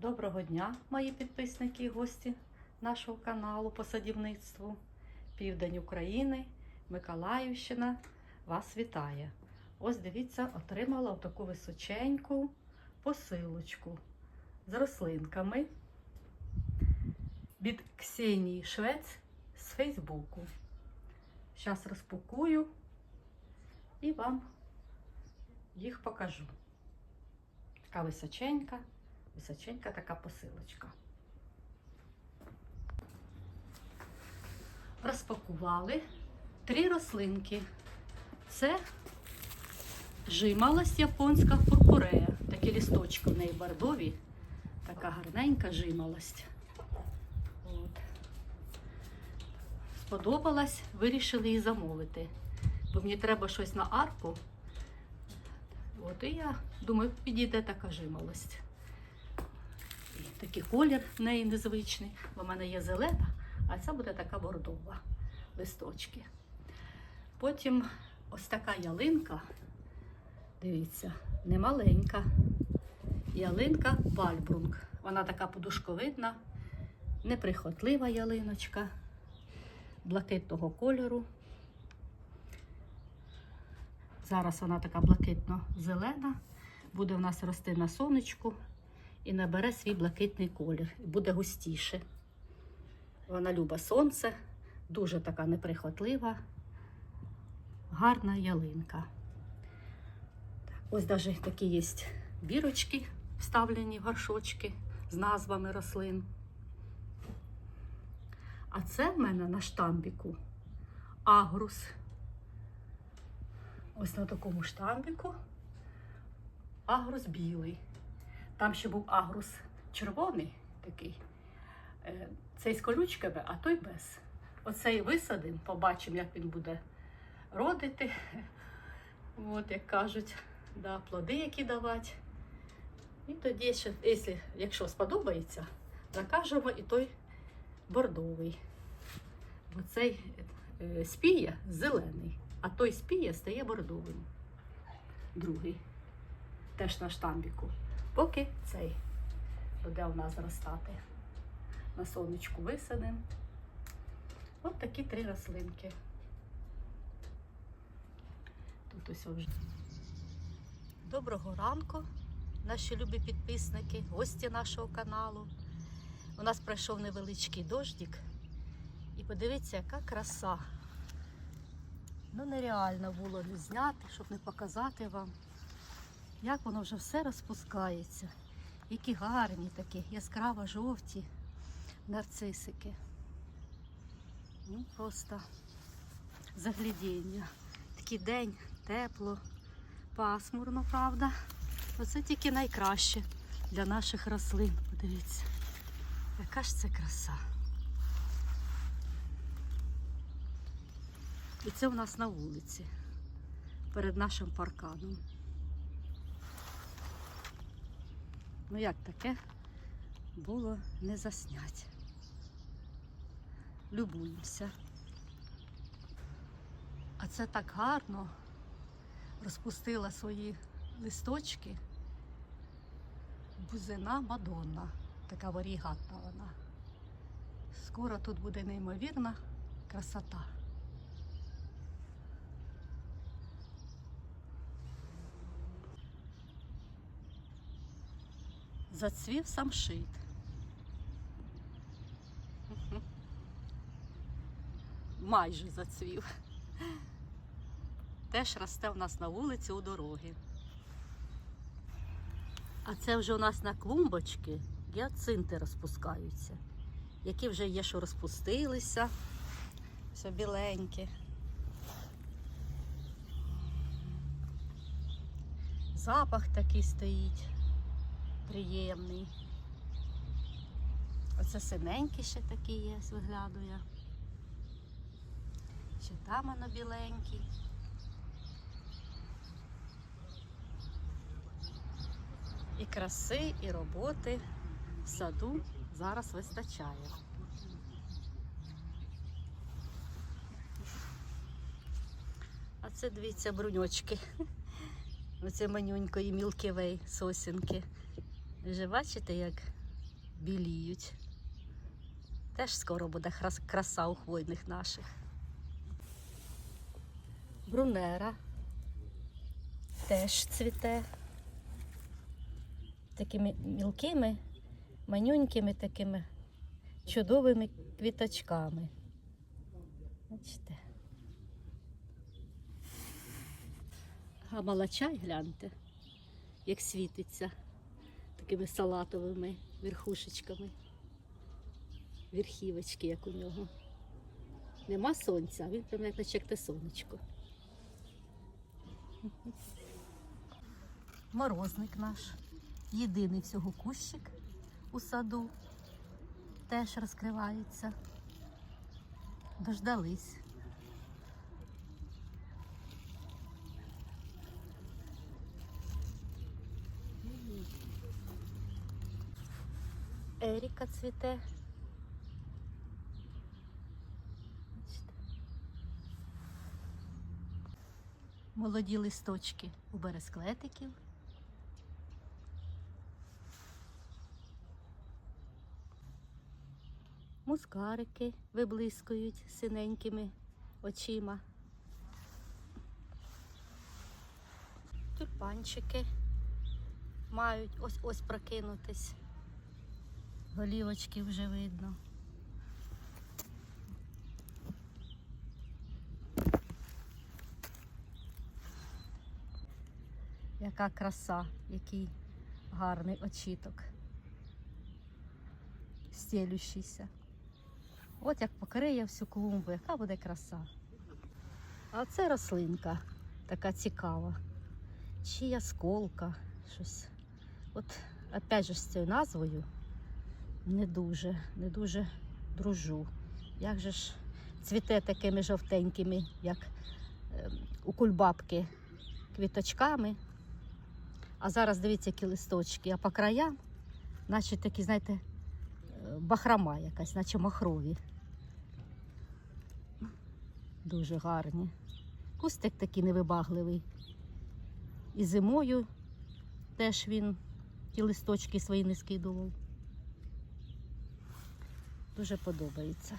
Доброго дня, мої підписники і гості нашого каналу по садівництву. Південь України, Миколаївщина вас вітає. Ось дивіться, отримала таку височеньку посилочку з рослинками від Ксенії Швець з Фейсбуку. Зараз розпакую і вам їх покажу. Така височенька, височенька така посилочка. Розпакували три рослинки. Це жималость японська пурпурея. Такі лісточки в неї бордові. Така гарненька жималость. От. Сподобалась, вирішили її замовити. Бо мені треба щось на арку. От і я думаю, підійде така жимолость. Такий колір в неї незвичний. Бо в мене є зелена, а ця буде така бордова листочки. Потім ось така ялинка. Дивіться, не маленька. Ялинка Вальбрунг. Вона така подушковидна, неприхотлива ялиночка, блакитного кольору. Зараз вона така блакитно-зелена, буде в нас рости на сонечку і набере свій блакитний колір, і буде густіше. Вона любить сонце, дуже така неприхотлива, гарна ялинка. Ось навіть такі є бірочки, вставлені в горшочки з назвами рослин. А це в мене на штамбіку агрус. Ось на такому штамбіку агрус білий. Там ще був агрус червоний такий. Е, Цей з колючками, а той без. Оцей висадимо, побачимо, як він буде родити. От, як кажуть, да, плоди які давати. І тоді, ще, якщо, якщо сподобається, закажемо і той бордовий. Бо цей е, спіє зелений, а той спіє стає бордовим. Другий. Теж на штамбіку. Поки цей буде у нас зростати. На сонечку висадимо. От такі три рослинки. Тут ось вже. Доброго ранку, наші любі підписники, гості нашого каналу. У нас пройшов невеличкий дождик. І подивіться, яка краса. Ну, нереально було не зняти, щоб не показати вам, як воно вже все розпускається. Які гарні такі, яскраво жовті нарцисики. Ну, просто заглядіння. Такий день тепло, пасмурно, правда. Оце тільки найкраще для наших рослин. Подивіться, яка ж це краса. І це у нас на вулиці, перед нашим парканом. Ну як таке було не заснять. Любуємося. А це так гарно розпустила свої листочки. Бузина Мадонна, така варігатна вона. Скоро тут буде неймовірна красота. Зацвів самшит. Майже зацвів. Теж росте у нас на вулиці у дороги. А це вже у нас на клумбочки гіацинти розпускаються, які вже є, що розпустилися. Все біленькі. Запах такий стоїть приємний. Оце синенький ще такий є, виглядує. Ще там воно біленький. І краси, і роботи в саду зараз вистачає. А це дивіться бруньочки. Оце манюнької мілківей сосінки. Вже бачите, як біліють. Теж скоро буде краса у хвойних наших. Брунера теж цвіте. Такими мілкими, манюнькими такими чудовими квіточками. Бачите. А малачай гляньте, як світиться такими салатовими верхушечками. Верхівочки, як у нього. Нема сонця, він прям як наче сонечко. Морозник наш. Єдиний всього кущик у саду. Теж розкривається. Дождались. Еріка цвіте. Молоді листочки у бересклетиків. Мускарики виблискують синенькими очима. Тюльпанчики мають ось ось прокинутись. Голівочки вже видно. Яка краса, який гарний очіток. Стелющийся. От як покриє всю клумбу, яка буде краса. А це рослинка така цікава. Чи ясколка, щось. От опять же з цією назвою не дуже, не дуже дружу. Як же ж цвіте такими жовтенькими, як е, у кульбабки, квіточками. А зараз дивіться, які листочки, а по краям, наче такі, знаєте, е, бахрома якась, наче махрові. Дуже гарні. Кустик такий невибагливий. І зимою теж він ті листочки свої не скидував. Дуже подобається.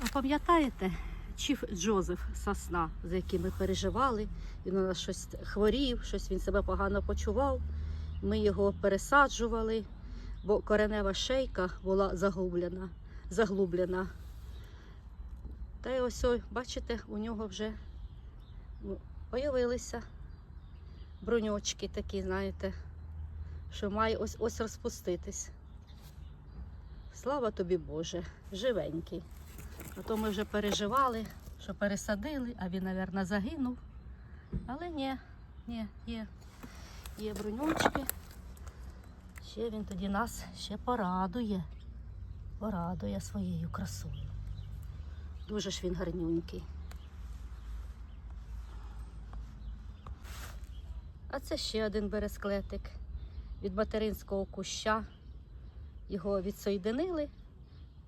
А пам'ятаєте, Чіф Джозеф Сосна, за яким ми переживали, він у нас щось хворів, щось він себе погано почував. Ми його пересаджували, бо коренева шейка була загублена, заглублена. Та й ось, ой, бачите, у нього вже ну, появилися бруньочки такі, знаєте, що має ось ось розпуститись. Слава тобі Боже, живенький. А то ми вже переживали, що пересадили, а він, мабуть, загинув. Але ні, ні, є, є бруньочки. Ще він тоді нас ще порадує. Порадує своєю красою. Дуже ж він гарнюнький. А це ще один бересклетик від материнського куща. Його відсоєдинили,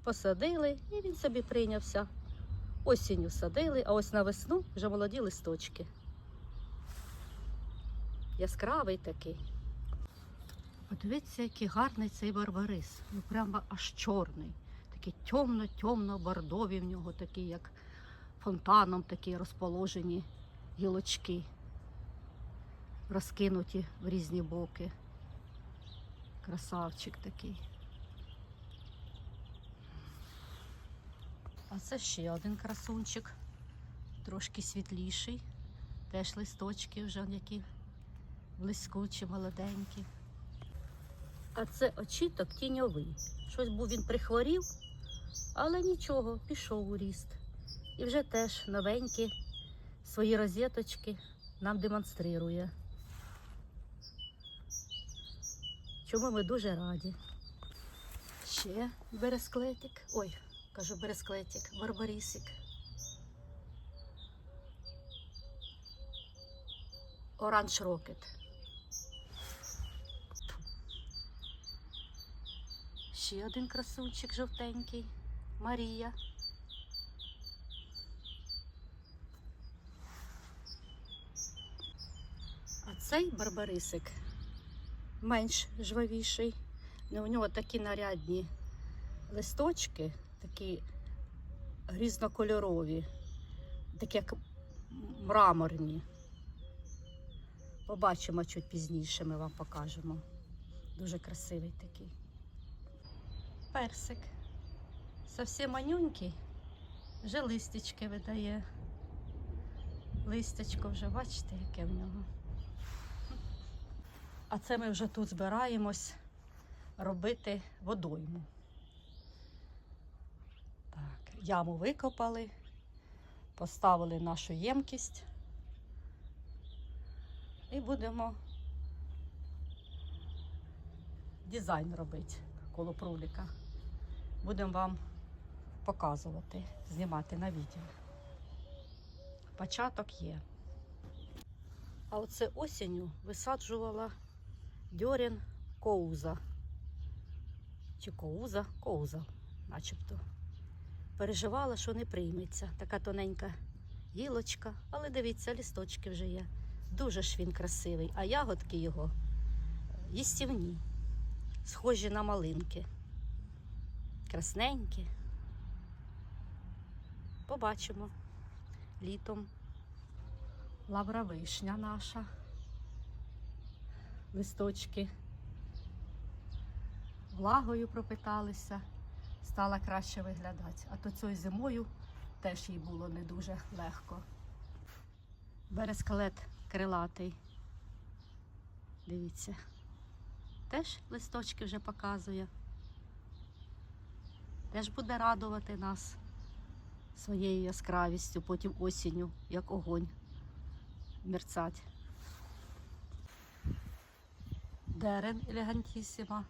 посадили і він собі прийнявся. Осінню садили, а ось на весну вже молоді листочки. Яскравий такий. Подивіться, який гарний цей барбарис. Ну прямо аж чорний. Такий темно-темно бордові в нього такі, як фонтаном такі розположені гілочки, розкинуті в різні боки. Красавчик такий. А це ще один красунчик, трошки світліший. Теж листочки вже які блискучі, молоденькі. А це очіток тіньовий. Щось був він прихворів, але нічого, пішов у ріст. І вже теж новенькі свої розеточки нам демонструє. Чому ми дуже раді. Ще бересклетик. Ой, кажу бересклетик, барбарісик. Оранж рокет. Ще один красунчик жовтенький. Марія. А цей барбарисик менш жвавіший, Ну, У нього такі нарядні листочки, такі різнокольорові, такі як мраморні. Побачимо чуть пізніше, ми вам покажемо. Дуже красивий такий. Персик. Совсем манюнький, вже листячки видає. Листячко вже, бачите, яке в нього. А це ми вже тут збираємось робити водойму. Яму викопали, поставили нашу ємкість і будемо дизайн робити коло пруліка. Будемо вам показувати, знімати на відео. Початок є. А оце осінню висаджувала дьорін коуза. Чи коуза? Коуза, начебто. Переживала, що не прийметься. Така тоненька гілочка, але дивіться, лісточки вже є. Дуже ж він красивий, а ягодки його їстівні, схожі на малинки. Красненькі. Побачимо літом. Лавра вишня наша. Листочки влагою пропиталися, стала краще виглядати. А то цією зимою теж їй було не дуже легко. Берескалет крилатий. Дивіться. Теж листочки вже показує. Теж буде радувати нас своєю яскравістю, потім осінню, як огонь мерцать. Дерен елегантісіма.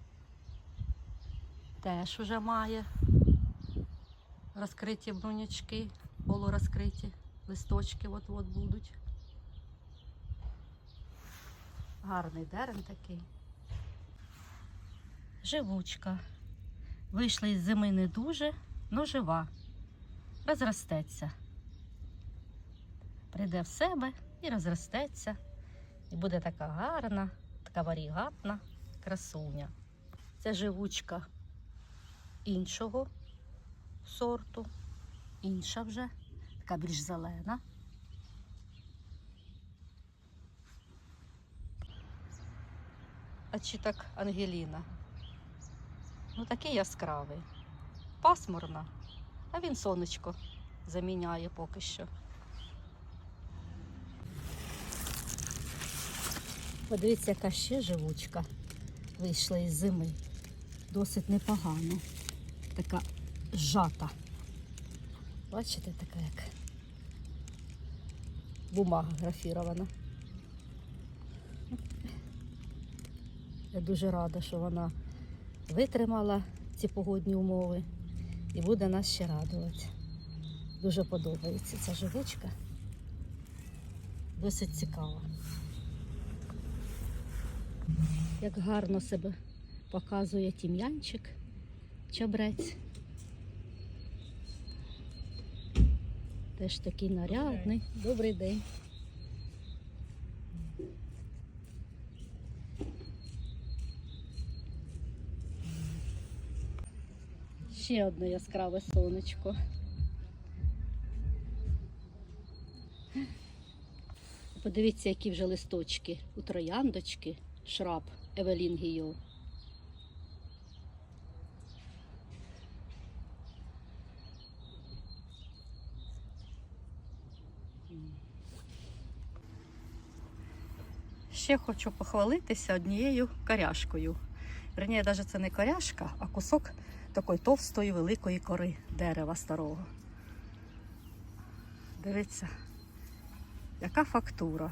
Теж уже має розкриті брунячки, полурозкриті, листочки от-от будуть. Гарний дерен такий. Живучка. Вийшла із зими не дуже, але жива. Розростеться. Прийде в себе і розростеться. І буде така гарна, така варігатна красуня. Це живучка іншого сорту, інша вже, така більш зелена. А чи так Ангеліна? Ну такий яскравий. Пасмурна, а він сонечко заміняє поки що. Подивіться, яка ще живучка вийшла із зими. Досить непогано. Така зжата. Бачите, така як бумага графірована. Я дуже рада, що вона витримала ці погодні умови і буде нас ще радувати. Дуже подобається ця живучка. Досить цікава. Як гарно себе показує тім'янчик, чабрець. Теж такий нарядний. Добрий день. Ще одне яскраве сонечко. Подивіться, які вже листочки у трояндочки, шраб Евелін Гіо. Ще хочу похвалитися однією коряшкою. Верніше, навіть це не коряшка, а кусок такої товстої великої кори дерева старого. Дивіться, яка фактура,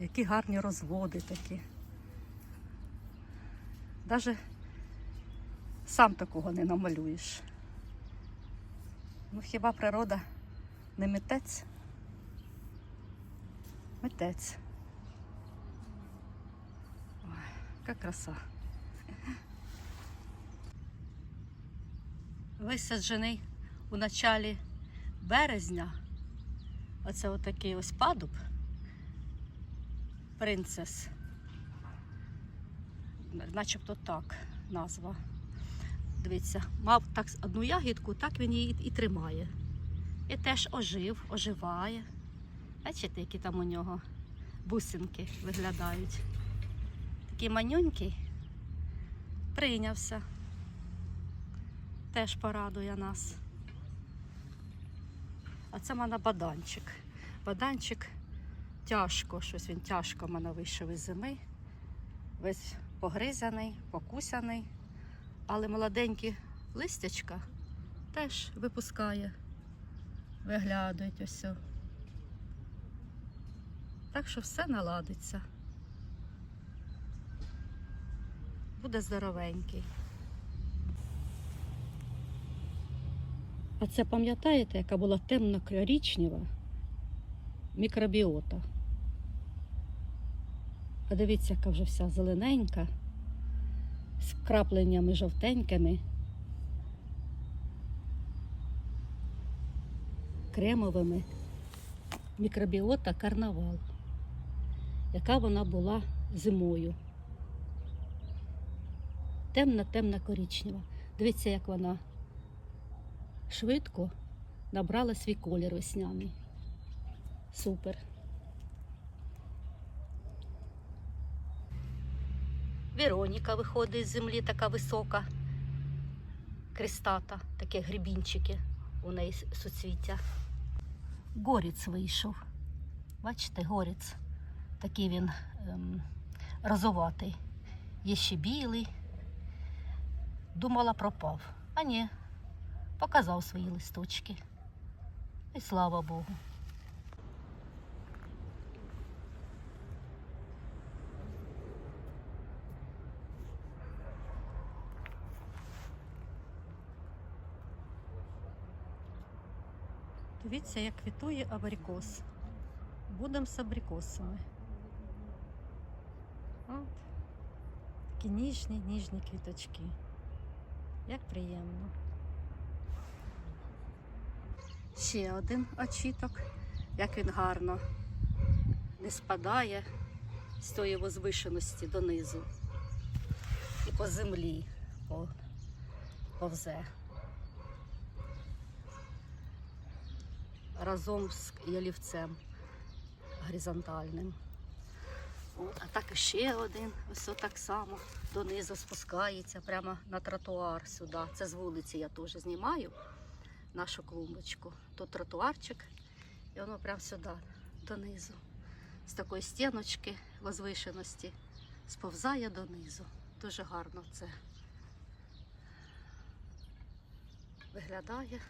які гарні розводи такі. Навіть сам такого не намалюєш. Ну хіба природа не митець? Митець. Ой, яка краса. Висаджений у началі березня. Оце отакий ось падуб. Принцес. Начебто так. назва. Дивіться, мав так одну ягідку, так він її і тримає. І теж ожив, оживає. Бачите, які там у нього бусинки виглядають. Такий манюнький прийнявся. Теж порадує нас. А це в мене баданчик. Баданчик тяжко, щось він тяжко в мене вийшов із зими. Весь погризаний, покусаний, але молоденькі листячка теж випускає, виглядають ось. Так що все наладиться. Буде здоровенький. А це пам'ятаєте, яка була темно-коричнева мікробіота? А дивіться, яка вже вся зелененька, з крапленнями жовтенькими, кремовими. Мікробіота карнавал, яка вона була зимою. Темна-темна коричнева. Дивіться, як вона швидко набрала свій колір весняний. Супер. Вероніка виходить з землі така висока, крестата, такі грибінчики у неї суцвіття. Горіць вийшов. Бачите, горіць. Такий він ем, розоватий. Є ще білий. Думала, пропав. А ні, показав свої листочки. І слава Богу. Дивіться, як квітує абрикос. Будемо з абрикосами. От. Такі ніжні, ніжні квіточки. Як приємно. Ще один очіток, як він гарно не спадає з тої возвишеності донизу. І по землі повзе. Разом з ялівцем горизонтальним. А так ще один, ось так само донизу спускається прямо на тротуар сюди. Це з вулиці я теж знімаю нашу клумбочку. Тут тротуарчик, і воно прямо сюди, донизу. З такої стіночки возвишеності сповзає донизу. Дуже гарно це виглядає.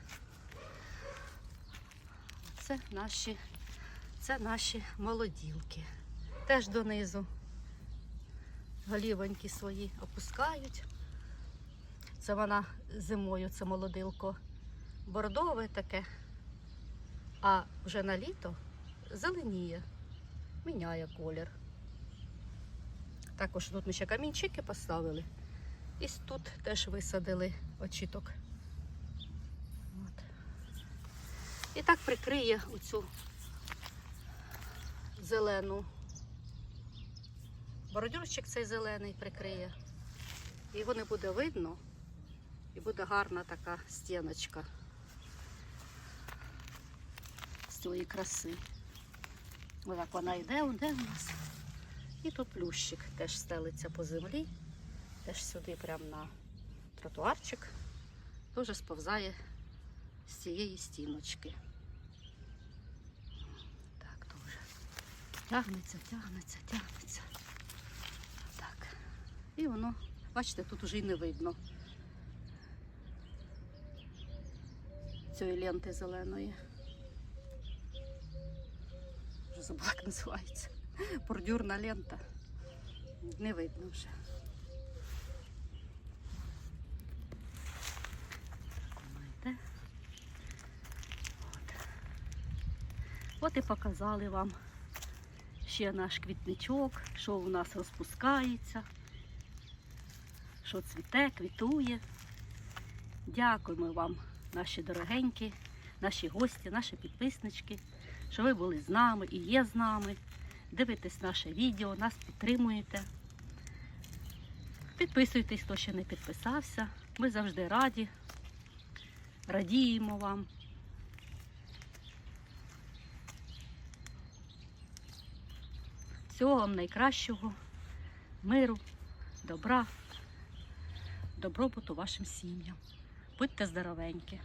Це наші, це наші молоділки. Теж донизу голівоньки свої опускають. Це вона зимою, це молодилко бордове таке, а вже на літо зеленіє, міняє колір. Також тут ми ще камінчики поставили. І тут теж висадили очіток. От. І так прикриє оцю зелену. Бородюрчик цей зелений прикриє. Його не буде видно. І буде гарна така стіночка з цієї краси. Отак вона йде, де у нас. І тут плющик теж стелиться по землі, теж сюди прямо на тротуарчик. Теж сповзає з цієї стіночки. Так, дуже. Тягнеться, тягнеться, тягнеться. І воно, бачите, тут уже й не видно цієї ленти зеленої. Вже забула, як називається. Бордюрна лента. Не видно вже. От і показали вам ще наш квітничок, що у нас розпускається, що цвіте, квітує. Дякуємо вам, наші дорогенькі, наші гості, наші підписнички, що ви були з нами і є з нами. Дивитесь наше відео, нас підтримуєте. Підписуйтесь, хто ще не підписався. Ми завжди раді. Радіємо вам. Всього вам найкращого, миру, добра добробуту вашим сім'ям. Будьте здоровенькі!